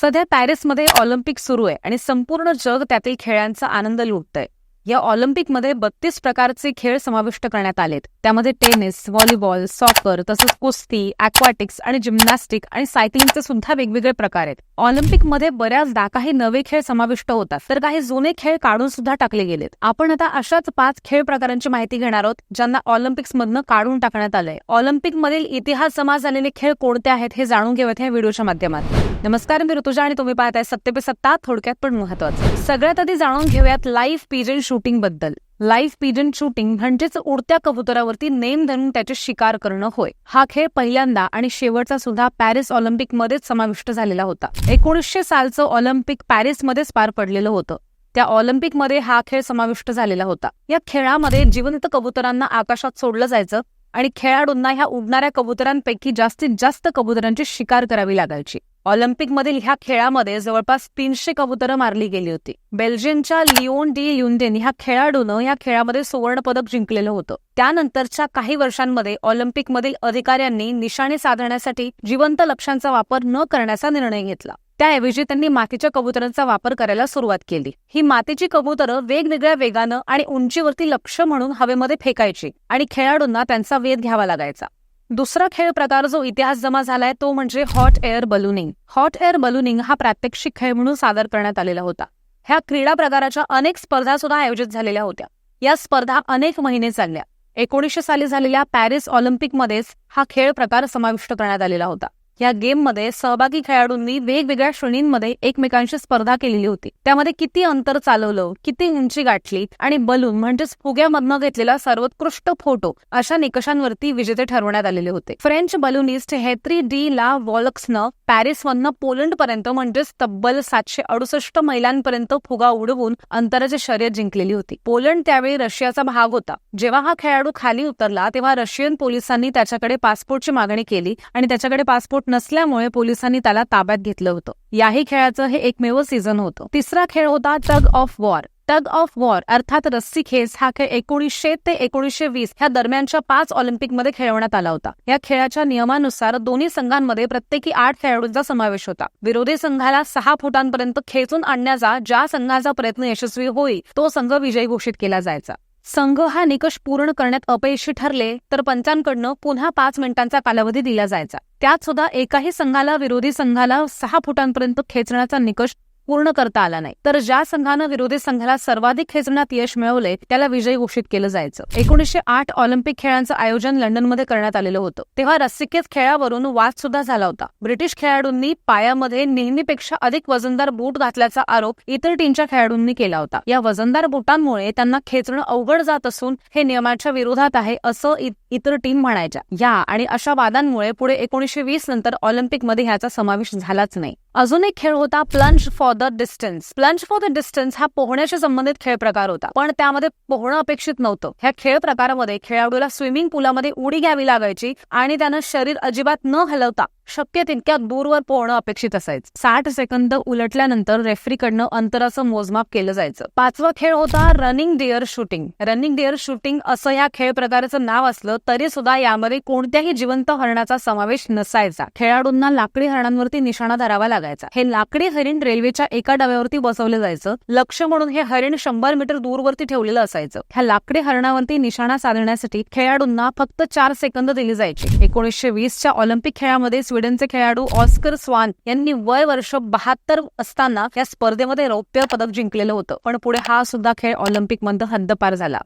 सध्या पॅरिसमध्ये ऑलिम्पिक सुरू आहे आणि संपूर्ण जग त्यातील खेळांचा आनंद लुटतंय. या ऑलिम्पिकमध्ये बत्तीस प्रकारचे खेळ समाविष्ट करण्यात आलेत. त्यामध्ये टेनिस व्हॉलीबॉल सॉकर तसंच कुस्ती अक्वाटिक्स आणि जिम्नॅस्टिक आणि सायकलिंगचे सुद्धा वेगवेगळे प्रकार आहेत. ऑलिम्पिकमध्ये बऱ्याचदा काही नवे खेळ समाविष्ट होतात. तर काही जुने खेळ काढून सुद्धा टाकले गेलेत. आपण आता अशाच पाच खेळ प्रकारांची माहिती घेणार आहोत ज्यांना ऑलिम्पिक्स मधनं काढून टाकण्यात आलंय. ऑलिम्पिक मधील इतिहास जमा झालेले खेळ कोणते आहेत हे जाणून घेऊयात या व्हिडिओच्या माध्यमात नमस्कार मी ऋतुजा आणि तुम्ही पाहताय सत्य पे सत्ता थोडक्यात पण महत्वाचं. सगळ्यात आधी जाणून घेऊयात लाईव्ह पिजन शूटिंगबद्दल. लाईव्ह पिजन शूटिंग म्हणजेच उडत्या कबुतरावरती नेम धरून त्याचे शिकार करणं होय. हा खेळ पहिल्यांदा आणि शेवटचा सुद्धा पॅरिस ऑलिम्पिक मध्येच समाविष्ट झालेला होता. एकोणीसशे सालचं ऑलिम्पिक पॅरिसमध्येच पार पडलेलं होतं. त्या ऑलिम्पिकमध्ये हा खेळ समाविष्ट झालेला होता. या खेळामध्ये जिवंत कबुतरांना आकाशात सोडलं जायचं आणि खेळाडूंना ह्या उडणाऱ्या कबुतरांपैकी जास्तीत जास्त कबुतरांची शिकार करावी लागायची. ऑलिम्पिकमधील ह्या खेळामध्ये जवळपास तीनशे कबुतरं मारली गेली होती. बेल्जियमच्या लिओन डी युंडेन ह्या खेळाडूनं या खेळामध्ये सुवर्ण पदक जिंकलेलं होतं. त्यानंतरच्या काही वर्षांमध्ये ऑलिम्पिकमधील अधिकाऱ्यांनी निशाणे साधण्यासाठी जिवंत लक्ष्यांचा वापर न करण्याचा निर्णय घेतला. त्याऐवजी त्यांनी मातीच्या कबुतरांचा वापर करायला सुरुवात केली. ही मातीची कबुतरं वेगवेगळ्या वेगानं आणि उंचीवरती लक्ष म्हणून हवेमध्ये फेकायची आणि खेळाडूंना त्यांचा वेध घ्यावा लागायचा. दुसरा खेळ प्रकार जो इतिहास जमा झालाय तो म्हणजे हॉट एअर बलूनिंग. हॉट एअर बलूनिंग हा प्रात्यक्षिक खेळ म्हणून सादर करण्यात आलेला होता. ह्या क्रीडा प्रकाराच्या अनेक स्पर्धा सुद्धा आयोजित झालेल्या होत्या. या स्पर्धा अनेक महिने चालल्या. एकोणीसशे साली झालेल्या पॅरिस ऑलिम्पिकमध्येच हा खेळ प्रकार समाविष्ट करण्यात आलेला होता. या गेममध्ये सहभागी खेळाडूंनी वेगवेगळ्या श्रेणींमध्ये एकमेकांशी स्पर्धा केलेली होती. त्यामध्ये किती अंतर चालवलं किती उंची गाठली आणि बलून म्हणजेच फुग्यामधनं घेतलेला सर्वोत्कृष्ट फोटो अशा निकषांवरती विजेते ठरवण्यात आलेले होते. फ्रेंच बलुनिस्ट हेत्री डी ला वॉलक्सनं पॅरिसमधनं पोलंड पर्यंत म्हणजेच तब्बल सातशे अडुसष्ट मैलांपर्यंत फुगा उडवून अंतराची शर्यत जिंकलेली होती. पोलंड त्यावेळी रशियाचा भाग होता. जेव्हा हा खेळाडू खाली उतरला तेव्हा रशियन पोलिसांनी त्याच्याकडे पासपोर्टची मागणी केली आणि त्याच्याकडे पासपोर्ट नसल्यामुळे पोलिसांनी त्याला ताब्यात घेतलं होतं. याही खेळाचं हे एकमेव सीझन होतं. तिसरा खेळ होता tug of war tug of war अर्थात रस्सी खेच हा खेळ एकोणीसशे ते एकोणीसशे वीस ह्या दरम्यानच्या पाच ऑलिम्पिकमध्ये खेळवण्यात आला होता. या खेळाच्या नियमानुसार दोन्ही संघांमध्ये प्रत्येकी आठ खेळाडूंचा समावेश होता. विरोधी संघाला सहा फुटांपर्यंत खेचून आणण्याचा ज्या संघाचा प्रयत्न यशस्वी होईल तो संघ विजयी घोषित केला जायचा. संघ हा निकष पूर्ण करण्यात अपयशी ठरले तर पंचांकडनं पुन्हा पाच मिनिटांचा कालावधी दिला जायचा. त्यात सुद्धा एकाही संघाला विरोधी संघाला सहा फुटांपर्यंत खेचण्याचा निकष पूर्ण करता आला नाही. तर ज्या संघानं विरोधी संघाला सर्वाधिक खेचण्यात यश मिळवले त्याला विजयी घोषित केलं जायचं. एकोणीसशे आठ ऑलिम्पिक खेळांचं आयोजन लंडनमध्ये करण्यात आलेलं होतं. तेव्हा रस्सिकेत खेळावरून वाद सुद्धा झाला होता. ब्रिटिश खेळाडूंनी पायामध्ये नेहमीपेक्षा अधिक वजनदार बूट घातल्याचा आरोप इतर टीमच्या खेळाडूंनी केला होता. या वजनदार बुटांमुळे त्यांना खेचणं अवघड जात असून हे नियमाच्या विरोधात आहे असं इतर टीम म्हणायच्या. या आणि अशा वादांमुळे पुढे एकोणीसशे वीस नंतर ऑलिम्पिकमध्ये ह्याचा समावेश झालाच नाही. अजून एक खेळ होता plunge for the distance plunge for the distance हा पोहण्याशी संबंधित खेळ प्रकार होता. पण त्यामध्ये पोहणं अपेक्षित नव्हतं. ह्या खेळ प्रकारामध्ये खेळाडूला स्विमिंग पूलामध्ये उडी घ्यावी लागायची आणि त्यानं शरीर अजिबात न हलवता शक्य तितक्या दूरवर पोहणं अपेक्षित असायचं. साठ सेकंद उलटल्यानंतर रेफरीकडनं अंतराचं मोजमाप केलं जायचं. पाचवा खेळ होता running deer shooting. Running deer shooting असं या खेळ प्रकाराचं नाव असलं तरी सुद्धा यामध्ये कोणत्याही जिवंत हरणाचा समावेश नसायचा. खेळाडूंना लाकडी हरणांवरती निशाणा धरावा लागायचा. हे लाकडी हरिण रेल्वेच्या एका डब्यावरती बसवलं जायचं. लक्ष म्हणून हे हरिण शंभर मीटर दूरवरती ठेवलेलं असायचं. ह्या लाकडी हरणावरती निशाणा साधण्यासाठी खेळाडूंना फक्त चार सेकंद दिली जायची. एकोणीसशे वीसच्या ऑलिम्पिक खेळामध्ये स्वीडनचे खेळाडू ऑस्कर स्वान यांनी वय वर्ष बहात्तर असताना या स्पर्धेमध्ये रौप्य पदक जिंकलेलं होतं. पण पुढे हा सुद्धा खेळ ऑलिम्पिकमध्ये हद्दपार झाला.